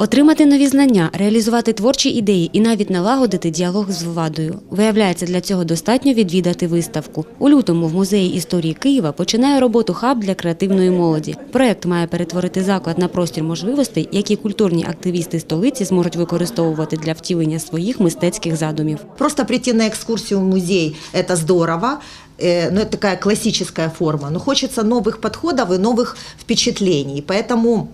Отримати нові знання, реалізувати творчі ідеї і навіть налагодити діалог з владою. Виявляється, для цього достатньо відвідати виставку. У лютому в музеї історії Києва починає роботу хаб для креативної молоді. Проект має перетворити заклад на простір можливостей, які культурні активісти столиці зможуть використовувати для втілення своїх мистецьких задумів. Просто прийти на экскурсию в музей – это здорово, э, но это такая классическая форма. Но хочется новых подходов и новых впечатлений. Поэтому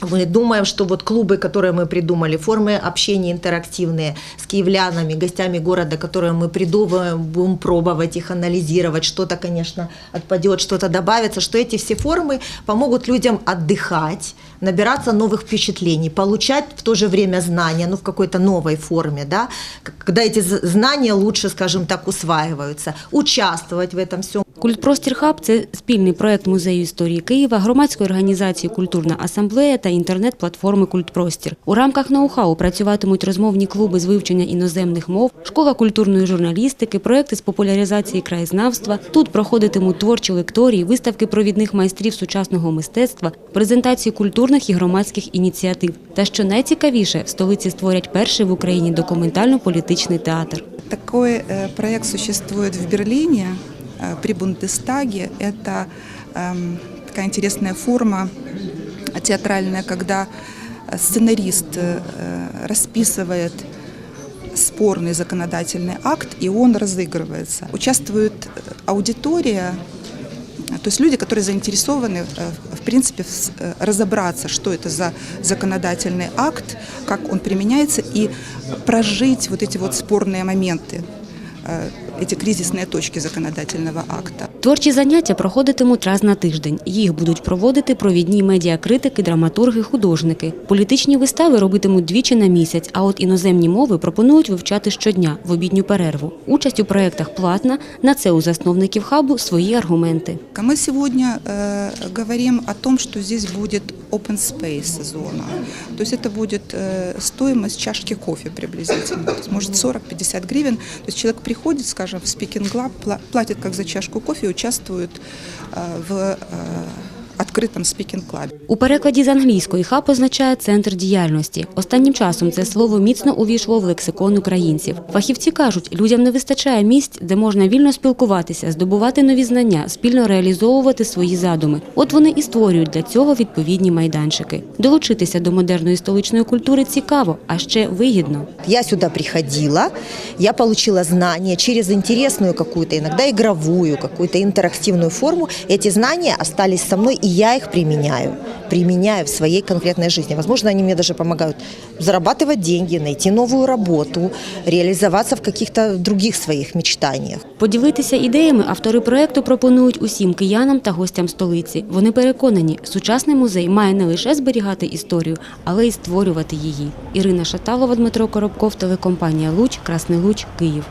мы думаем, что вот клубы, которые мы придумали, формы общения интерактивные с киевлянами, гостями города, которые мы придумываем, будем пробовать их анализировать, что-то, конечно, отпадет, что-то добавится, что эти все формы помогут людям отдыхать, набираться новых впечатлений, получать в то же время знания, ну, в какой-то новой форме, да, когда эти знания лучше, скажем так, усваиваются, участвовать в этом всем. Культпростір Хаб це спільний проект музею історії Києва, громадської організації Культурна асамблея та інтернет-платформи Культпростір. У рамках ноу-хау працюватимуть розмовні клуби з вивчення іноземних мов, школа культурної журналістики, проекти з популяризації краєзнавства. Тут проходитимуть творчі лекторії, виставки провідних майстрів сучасного мистецтва, презентації культурних і громадських ініціатив. Та що найцікавіше, в столиці створять перший в Україні документально-політичний театр. Такой э, проект существует в Берлине э, при Бундестаге. Это эм, такая интересная форма театральная, когда э, сценарист э, расписывает спорный законодательный акт, и он разыгрывается. Участвует э, аудитория, э, то есть люди, которые заинтересованы, э, в принципе, в с- э, разобраться, что это за законодательный акт, как он применяется, и прожить вот эти вот спорные моменты, э, эти кризисные точки законодательного акта. Творчі заняття проходитимуть раз на тиждень. Їх будуть проводити провідні медіакритики, драматурги, художники. Політичні вистави робитимуть двічі на місяць, а от іноземні мови пропонують вивчати щодня в обідню перерву. Участь у проєктах платна. На це у засновників хабу свої аргументи. Мы сегодня э, говорим о том, что здесь будет open space зона. То есть это будет э, стоимость чашки кофе приблизительно. То есть, может 40-50 гривен. То есть человек приходит, скажем, в Speaking Lab, пла- платит как за чашку кофе и участвует э, в э, открытом Speaking Club. У перекладі з англійської хаб означає центр діяльності. Останнім часом це слово міцно увійшло в лексикон українців. Фахівці кажуть, людям не вистачає місць, де можна вільно спілкуватися, здобувати нові знання, спільно реалізовувати свої задуми. От вони і створюють для цього відповідні майданчики. Долучитися до модерної столичної культури цікаво, а ще вигідно. Я сюда приходила, я получила знания через интересную какую-то, иногда игровую, какую-то интерактивную форму. Эти знания остались со мной, и я их применяю. Применяю в своей конкретной жизни. Возможно, они мне даже помогают зарабатывать деньги, найти новую работу, реализоваться в каких-то других своих мечтаниях. Поділитися ідеями автори проекту пропонують усім киянам та гостям столиці. Вони переконані, сучасний музей має не лише зберігати історію, але й створювати її. Ірина Шаталова, Дмитро Коробков, телекомпанія Луч, Красний Луч, Київ.